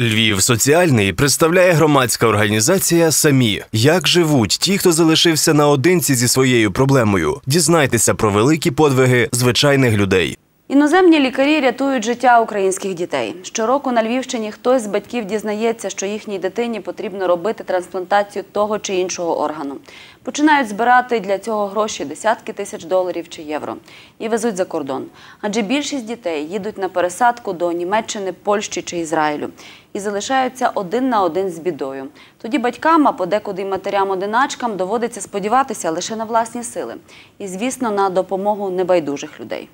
Львів соціальний представляє громадська організація Самі. Як живуть ті, хто залишився наодинці зі своєю проблемою. Дізнайтеся про великі подвиги звичайних людей. Іноземні лікарі рятують життя українських дітей. Щороку на Львівщині хтось з батьків дізнається, що їхній дитині потрібно робити трансплантацію того чи іншого органу. Починають збирати для цього гроші десятки тисяч доларів чи євро і везуть за кордон. Адже більшість дітей їдуть на пересадку до Німеччини, Польщі чи Ізраїлю і залишаються один на один з бідою. Тоді батькам, а подекуди й матерям-одиначкам доводиться сподіватися лише на власні сили і, звісно, на допомогу небайдужих людей.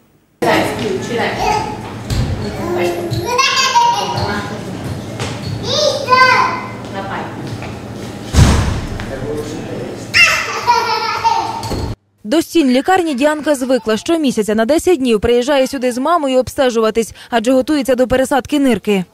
До стін лікарні Діанка звикла щомісяця на 10 днів приїжджає сюди з мамою обстежуватись, адже готується до пересадки нирки.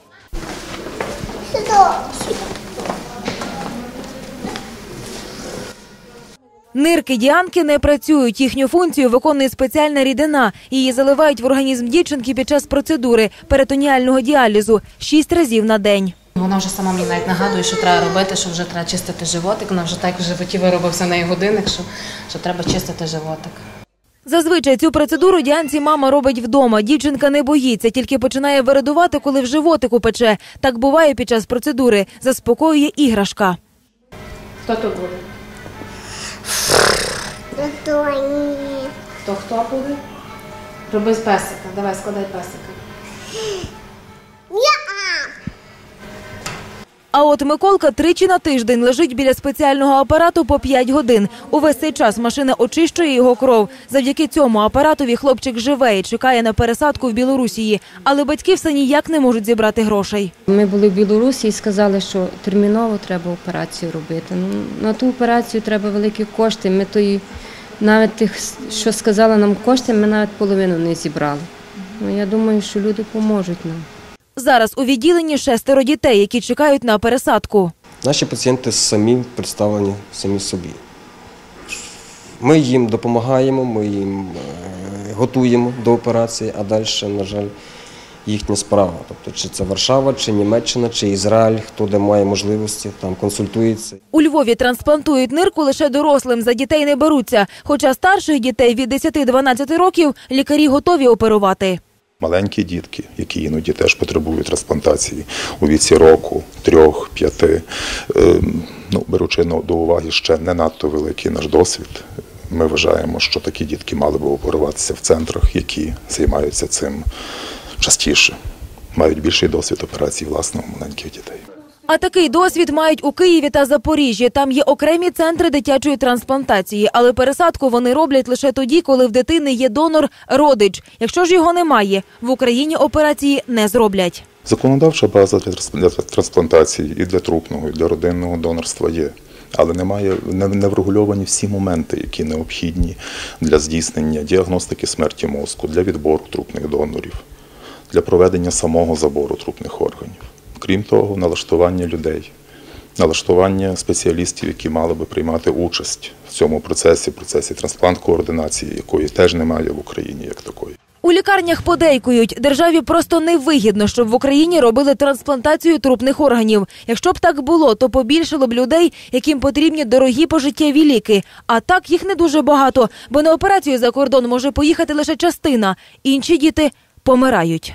Нирки Діанки не працюють. Їхню функцію виконує спеціальна рідина. Її заливають в організм дівчинки під час процедури перитоніального діалізу шість разів на день. Вона вже сама мені навіть нагадує, що треба робити, що вже треба чистити животик. Вона вже так в животі виробився на її годинник, що, що треба чистити животик. Зазвичай цю процедуру Діанці мама робить вдома. Дівчинка не боїться, тільки починає вирадувати, коли в животику пече. Так буває під час процедури. Заспокоює іграшка. Хто тут буде? Хто хто буде? Роби з песика. Давай, складай песика. А от Миколка тричі на тиждень лежить біля спеціального апарату по 5 годин. Увесь цей час машина очищує його кров. Завдяки цьому апаратові хлопчик живе і чекає на пересадку в Білорусії. Але батьки все ніяк не можуть зібрати грошей. Ми були в Білорусі і сказали, що терміново треба операцію робити. Ну, на ту операцію треба великі кошти. Ми тої, навіть тих, що сказали нам кошти, ми навіть половину не зібрали. Ну, я думаю, що люди поможуть нам. Зараз у відділенні шестеро дітей, які чекають на пересадку. Наші пацієнти самі представлені самі собі. Ми їм допомагаємо, ми їм е, готуємо до операції, а далі, на жаль, їхня справа. Тобто, чи це Варшава, чи Німеччина, чи Ізраїль, хто де має можливості, там консультується. У Львові трансплантують нирку лише дорослим, за дітей не беруться. Хоча старших дітей від 10-12 років лікарі готові оперувати. Маленькі дітки, які іноді теж потребують трансплантації у віці року, трьох, п'яти. Ем, Ну, беручи до уваги ще не надто великий наш досвід, ми вважаємо, що такі дітки мали би оперуватися в центрах, які займаються цим частіше, мають більший досвід операцій власного маленьких дітей. А такий досвід мають у Києві та Запоріжжі. Там є окремі центри дитячої трансплантації, але пересадку вони роблять лише тоді, коли в дитини є донор родич. Якщо ж його немає, в Україні операції не зроблять. Законодавча база для трансплантації і для трупного, і для родинного донорства є. Але немає не, врегульовані всі моменти, які необхідні для здійснення діагностики смерті мозку, для відбору трупних донорів, для проведення самого забору трупних органів. Крім того, налаштування людей, налаштування спеціалістів, які мали би приймати участь в цьому процесі, процесі трансплант-координації, якої теж немає в Україні як такої. У лікарнях подейкують, державі просто невигідно, щоб в Україні робили трансплантацію трупних органів. Якщо б так було, то побільшало б людей, яким потрібні дорогі пожиттєві ліки. А так їх не дуже багато, бо на операцію за кордон може поїхати лише частина. Інші діти помирають.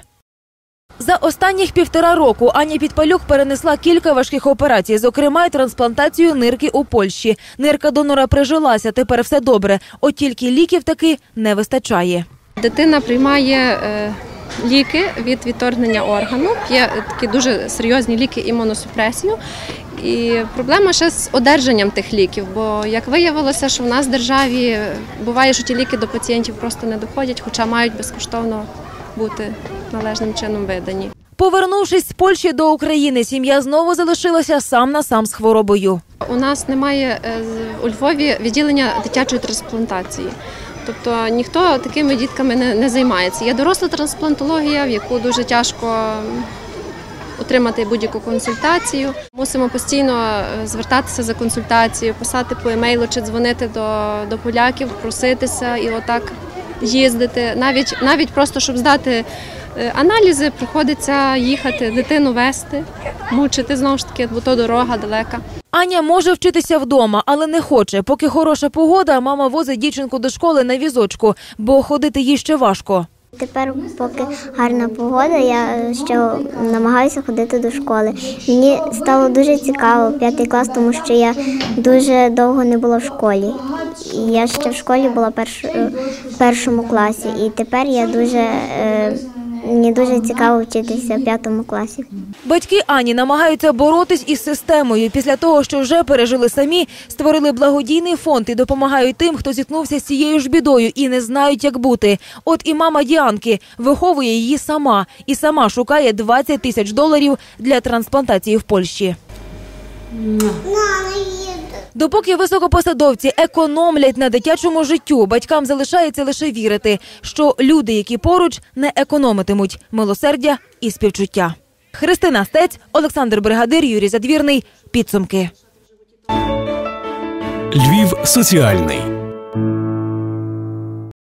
За останніх півтора року Аня Підпалюк перенесла кілька важких операцій, зокрема й трансплантацію нирки у Польщі. Нирка донора прижилася, тепер все добре. От тільки ліків таки не вистачає. Дитина приймає е, ліки від відторгнення органу, п'є такі дуже серйозні ліки імуносупресію. І проблема ще з одержанням тих ліків, бо як виявилося, що в нас в державі буває, що ті ліки до пацієнтів просто не доходять, хоча мають безкоштовно бути належним чином видані. Повернувшись з Польщі до України, сім'я знову залишилася сам на сам з хворобою. У нас немає е, у Львові відділення дитячої трансплантації. Тобто ніхто такими дітками не, не займається. Є доросла трансплантологія, в яку дуже тяжко отримати будь-яку консультацію. Мусимо постійно е, звертатися за консультацією, писати по емейлу чи дзвонити до, до поляків, проситися і отак їздити. Навіть, навіть просто щоб здати Аналізи приходиться їхати, дитину вести, мучити знову ж таки, бо то дорога далека. Аня може вчитися вдома, але не хоче. Поки хороша погода, мама возить дівчинку до школи на візочку, бо ходити їй ще важко. Тепер, поки гарна погода, я е, ще намагаюся ходити до школи. Мені стало дуже цікаво п'ятий клас, тому що я дуже довго не була в школі. Я ще в школі була перш, е, в першому класі, і тепер я дуже е, мені дуже цікаво вчитися в п'ятому класі. Батьки Ані намагаються боротись із системою. Після того, що вже пережили самі, створили благодійний фонд і допомагають тим, хто зіткнувся з цією ж бідою і не знають, як бути. От і мама Діанки виховує її сама і сама шукає 20 тисяч доларів для трансплантації в Польщі. Допоки високопосадовці економлять на дитячому життю, батькам залишається лише вірити, що люди, які поруч, не економитимуть милосердя і співчуття. Христина Стець, Олександр Бригадир, Юрій Задвірний. Підсумки. Львів соціальний